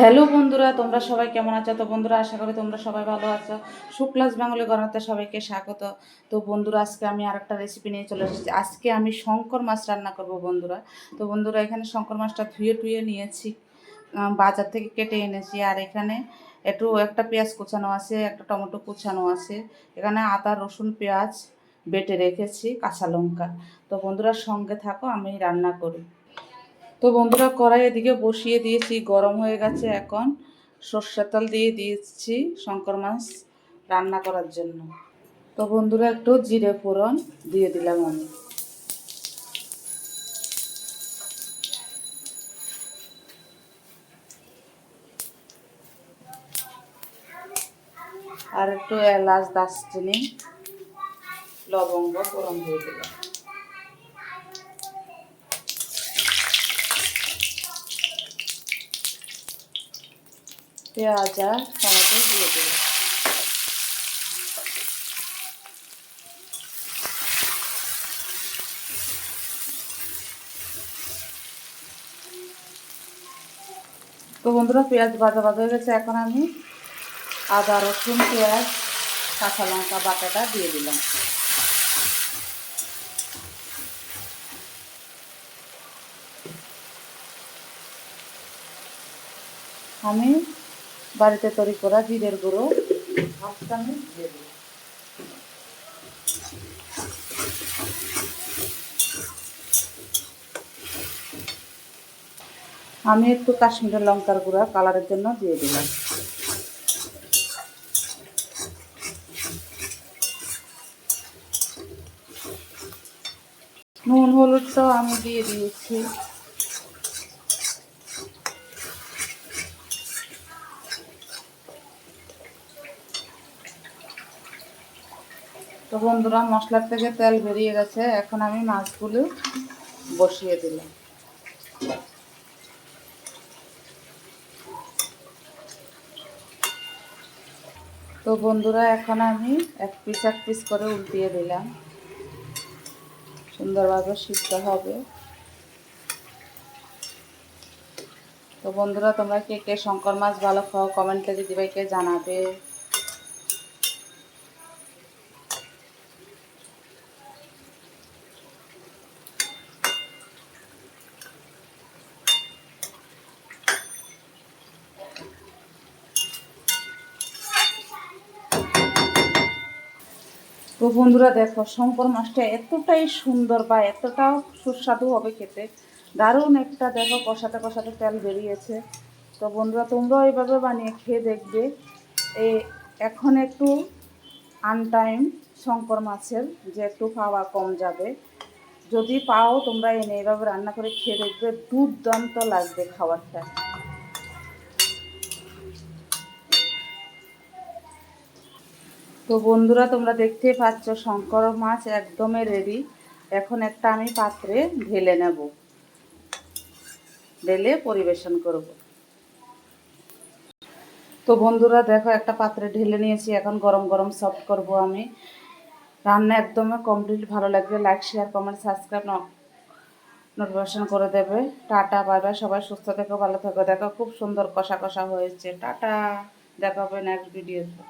Hello বন্ধুরা, তোমরা সবাই কেমন আছো? তো বন্ধুরা, আশা করি তোমরা সবাই ভালো আছো। শুক্লাস বেঙ্গলি গণাতে সবাইকে স্বাগত। তো বন্ধুরা, আজকে আমি আরেকটা রেসিপি নিয়ে চলে এসেছি। আজকে আমি শঙ্কর মাছ রান্না করব বন্ধুরা। তো বন্ধুরা, এখানে শঙ্কর মাছটা ধুয়ে টুয়ে নিয়েছি বাজার থেকে কেটে এনেছি। আর এখানে একটু একটা পেঁয়াজ কুচানো আছে, একটা টমেটো কুচানো আছে। এখানে আদা, রসুন, পেঁয়াজ বেটে রেখেছি, কাঁচা লঙ্কা। তো বন্ধুরা, সঙ্গে থাকো, আমি রান্না করি। তো বন্ধুরা কড়াই এদিকে বসিয়ে দিয়েছি, গরম হয়ে গেছে এখন। সর্ষের তেল দিয়ে দিয়েছি শঙ্কর মাছ রান্না করার জন্য। তো বন্ধুরা একটু জিরে ফোড়ন দিয়ে দিলাম আমি। আর একটু এলাচ, দারচিনি, লবঙ্গ, ফোড়ন দিয়ে দিলাম। পেঁয়াজ আর টমেটো দিয়ে দেবো তো বন্ধুরা, পেঁয়াজ বাজা ভাজা হয়ে গেছে। এখন আমি আদা, রসুন, পেঁয়াজ, কাঁচা লঙ্কা বাটাটা দিয়ে দিলাম। আমি বাড়িতে তৈরি করা জিরের গুঁড়ো, হাফ চামচ আমি একটু কাশ্মীরের লঙ্কার গুঁড়া কালারের জন্য দিয়ে দিলাম। নুন হলুদটাও আমি দিয়ে দিয়েছি। তো বন্ধুরা, মশলার থেকে তেল বেরিয়ে গেছে। এখন আমি মাছগুলো বসিয়ে দিলাম। তো বন্ধুরা, এখন আমি এক পিস এক পিস করে উল্টিয়ে দিলাম। সুন্দরভাবে সিদ্ধ হবে। তো বন্ধুরা, তোমরা কে কে শঙ্কর মাছ ভালো খাও কমেন্টে দিদিভাইকে জানাবে। তো বন্ধুরা দেখো, শঙ্কর মাছটা এতটাই সুন্দর বা এতটা সুস্বাদু হবে খেতে। দারুণ একটা দেখো, কষাতে কষাতে তেল বেরিয়েছে। তো বন্ধুরা, তোমরাও এইভাবে বানিয়ে খেয়ে দেখবে। এ, এখন একটু আনটাইম শঙ্কর মাছের যে একটু পাওয়া কম যাবে। যদি পাও, তোমরা এনে এইভাবে রান্না করে খেয়ে দেখবে। দুর্দান্ত লাগবে খাবারটা। তো বন্ধুরা, তোমরা দেখতেই পাচ্ছ শঙ্কর মাছ একদমই রেডি এখন একটা আমি পাত্রে ঢেলে নেব। ঢেলে পরিবেশন করব। তো বন্ধুরা, দেখো একটা পাত্রে ঢেলে নিয়েছি। এখন গরম গরম সফট করব আমি। রান্না একদমই কমপ্লিট ভালো লাগবে like share comment subscribe notification করে দেবে। টাটা বাই বাই সবাই সুস্থ থেকো, ভালো থেকো। দেখো খুব সুন্দর কষা কষা হয়েছে। টাটা। দেখা হবে নেক্সট ভিডিওতে